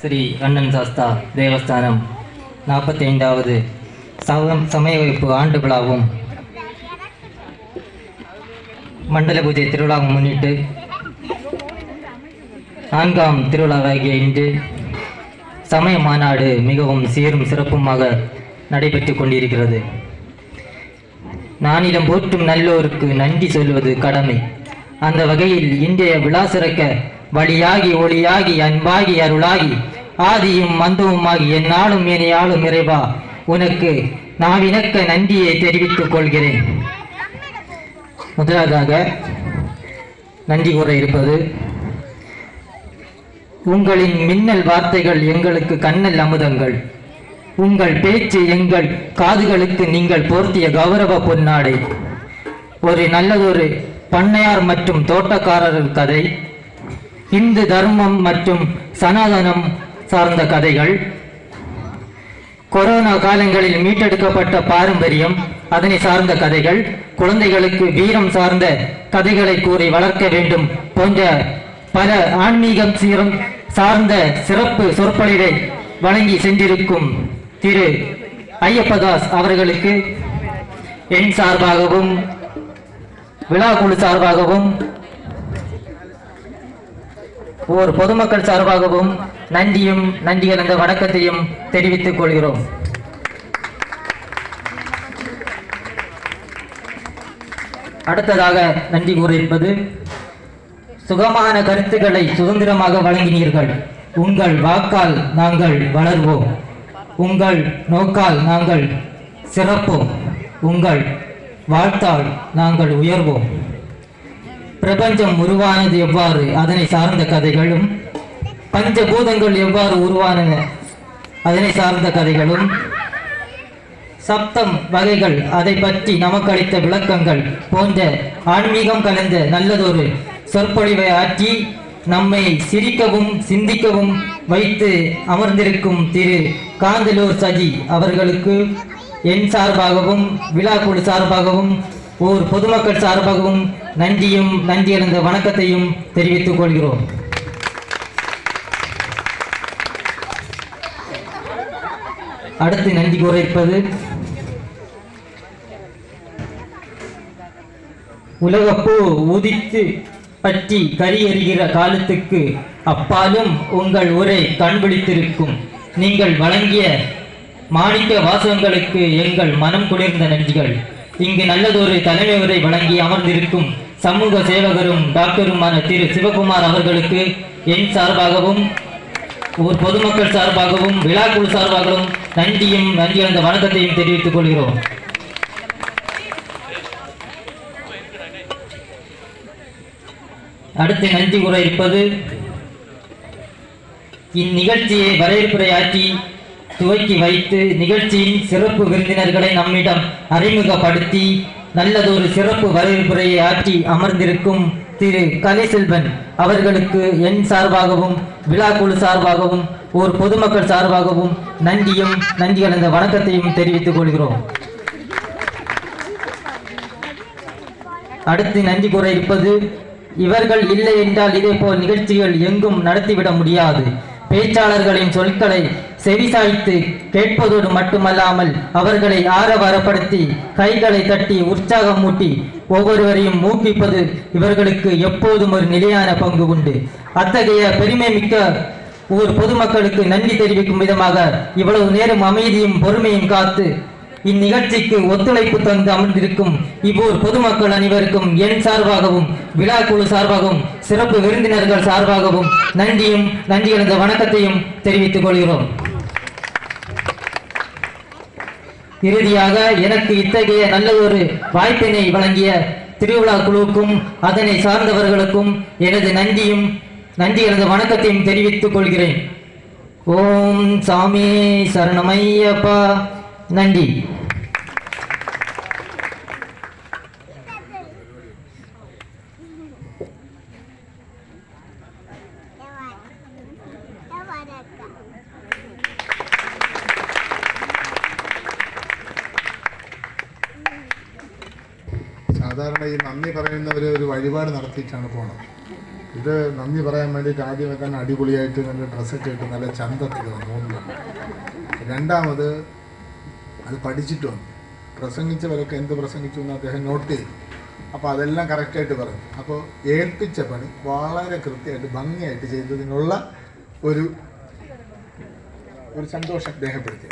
ஸ்ரீ அண்ணன் சாஸ்தா தேவஸ்தானம். நாற்பத்தி ஐந்தாவது சமயம் சமய வைப்பு ஆண்டு விழாவும். மண்டல பூஜை திருவிழாவும் முன்னிட்டு நான்காம் திருவிழாவாகிய இன்று சமய மாநாடு மிகவும் சீரும் சிறப்புமாக நடைபெற்று கொண்டிருக்கிறது. நானிலம் போற்றும் நல்லோருக்கு நன்றி சொல்வது கடமை. அந்த வகையில் இன்றைய விழா சிறக்க வழியாகி ஒளியாகி அன்பாகி அருளாகி ஆதியும் மந்தவுமாகி என்னாலும் எனையாளும் இறைவா உனக்கு நாவினக்க நன்றியை தெரிவித்துக் கொள்கிறேன். முதலாவதாக நன்றி கூற இருப்பது உங்களின் மின்னல் வார்த்தைகள் எங்களுக்கு கண்ணல் அமுதங்கள். உங்கள் பேச்சு எங்கள் காதுகளுக்கு நீங்கள் போர்த்திய கௌரவ பொன்னாடை. ஒரு நல்லதொரு பண்ணையார் மற்றும் தோட்டக்காரர்கள் கதை. இந்து தர்மம் மற்றும் சனாதனம் சார்ந்த கதைகள். கொரோனா காலங்களில் மீட்டெடுக்கப்பட்ட பாரம்பரியம் அதனை சார்ந்த கதைகள். குழந்தைகளுக்கு வீரம் சார்ந்த கதைகளை கூறி வளர்க்க வேண்டும் போன்ற பல ஆன்மீகம் சீரம் சார்ந்த சிறப்பு சொற்பொழிவை வழங்கி சென்றிருக்கும் திரு. ஐயப்பதாஸ் அவர்களுக்கு என் சார்பாகவும் விழா குழு சார்பாகவும் ஓர் பொதுமக்கள் சார்பாகவும் நன்றியும் நன்றி கலந்த வணக்கத்தையும் தெரிவித்துக் கொள்கிறோம். அடுத்ததாக நன்றி கூறியிருப்பது சுகமான கருத்துக்களை சுதந்திரமாக வழங்கினீர்கள். உங்கள் வாக்கால் நாங்கள் வளர்வோம். உங்கள் நோக்கால் நாங்கள் சிறப்போம். உங்கள் வாழ்த்தால் நாங்கள் உயர்வோம். பிரபஞ்சம் உருவானது எவ்வாறு? அதனை சார்ந்த கதைகளும் பஞ்சபூதங்கள் எவ்வாறு உருவானன? அதனை சார்ந்த கதைகளும் சப்தம் வகைகள் அதை பற்றி நமக்கு அளித்த விளக்கங்கள் போன்ற ஆன்மீகம் கலந்த நல்லதொரு சொற்பொழிவை ஆற்றி நம்மை சிரிக்கவும் சிந்திக்கவும் வைத்து அமர்ந்திருக்கும் திரு காந்தலூர் சஜி அவர்களுக்கு என் சார்பாகவும் விழா குழு சார்பாகவும் ஓர் பொதுமக்கள் சார்பாகவும் நன்றியும் நன்றி அடைந்த வணக்கத்தையும் தெரிவித்துக் கொள்கிறோம். அடுத்து நன்றி கூற இருப்பது உலகப்பூ உதித்து பற்றி கரி எறிகிற காலத்துக்கு அப்பாலும் உங்கள் உரை கண்பிடித்திருக்கும் நீங்கள் வழங்கிய மாணிக்க வாசகங்களுக்கு எங்கள் மனம் குளிர்ந்த நன்றிகள். இங்கு நல்லதொரு தலைமை உரை வழங்கி அமர்ந்திருக்கும் சமூக சேவகரும் டாக்டருமான திரு சிவகுமார் அவர்களுக்கு என் சார்பாகவும் ஒரு பொதுமக்கள் சார்பாகவும் விழாக்குழு சார்பாகவும் நன்றியும் நன்றி அந்த வணக்கத்தையும் தெரிவித்துக் கொள்கிறோம். அடுத்து நன்றி கூற இருப்பது இந்நிகழ்ச்சியை வரவேற்புரையாற்றி துவக்கி வைத்து நிகழ்ச்சியின் சிறப்பு விருந்தினர்களை நம்மிடம் அறிமுகப்படுத்தி நல்லதொரு சிறப்பு வரவேற்புரையை ஆற்றி அமர்ந்திருக்கும் திரு கலைசெல்வன் அவர்களுக்கு என் சார்பாகவும் விழா குழு சார்பாகவும் ஒரு பொதுமக்கள் சார்பாகவும் நன்றியும் நன்றி கலந்த வணக்கத்தையும் தெரிவித்துக் கொள்கிறோம். அடுத்து நன்றி கூற இருப்பது இவர்கள் இல்லை என்றால் இதே போல் நிகழ்ச்சிகள் எங்கும் நடத்திவிட முடியாது. பேச்சாளர்களின் சொற்களை செவிசாய்த்து கேட்பதோடு மட்டுமல்லாமல் அவர்களை ஆரவாரப்படுத்தி கைகளை தட்டி உற்சாகம் மூட்டி ஒவ்வொருவரையும் ஊக்குவிப்பது இவர்களுக்கு எப்போதும் ஒரு நிலையான பங்கு உண்டு. அத்தகைய பெருமை மிக்க ஊர் பொதுமக்களுக்கு நன்றி தெரிவிக்கும் விதமாக இவ்வளவு நேரம் அமைதியும் பொறுமையும் காத்து இந்நிகழ்ச்சிக்கு ஒத்துழைப்பு தந்து அமர்ந்திருக்கும் இவ்வூர் பொதுமக்கள் அனைவருக்கும் என் சார்பாகவும் விழா குழு சார்பாகவும் சிறப்பு விருந்தினர்கள் சார்பாகவும் நன்றியும் நன்றி கலந்த வணக்கத்தையும் தெரிவித்துக் கொள்கிறோம். இறுதியாக எனக்கு இத்தகைய நல்ல ஒரு வாய்ப்பினை வழங்கிய திருவிழா குழுவுக்கும் அதனை சார்ந்தவர்களுக்கும் எனது நன்றியும் நன்றி கலந்த வணக்கத்தையும் தெரிவித்துக் கொள்கிறேன். ஓம் சாமி சரணமையப்பா. நன்றி. സാധാരണ ഈ നന്ദി പറയുന്നവർ ഒരു വഴിപാട് നടത്തിയിട്ടാണ് പോണത്. ഇത് നന്ദി പറയാൻ വേണ്ടിയിട്ട് ആദ്യമൊക്കെ അടിപൊളിയായിട്ട് നല്ല ഡ്രസ്സൊക്കെ ഇട്ട് നല്ല ചന്തത്തിൽ വന്നു രണ്ടാമത് അത് പഠിച്ചിട്ട് വന്നു. പ്രസംഗിച്ചവരൊക്കെ എന്ത് പ്രസംഗിച്ചു എന്ന് അദ്ദേഹം നോട്ട് ചെയ്തു. അപ്പോൾ അതെല്ലാം കറക്റ്റായിട്ട് പറഞ്ഞു. അപ്പോൾ ഏൽപ്പിച്ച പണി വളരെ കൃത്യമായിട്ട് ഭംഗിയായിട്ട് ചെയ്തതിനുള്ള ഒരു ഒരു സന്തോഷം രേഖപ്പെടുത്തി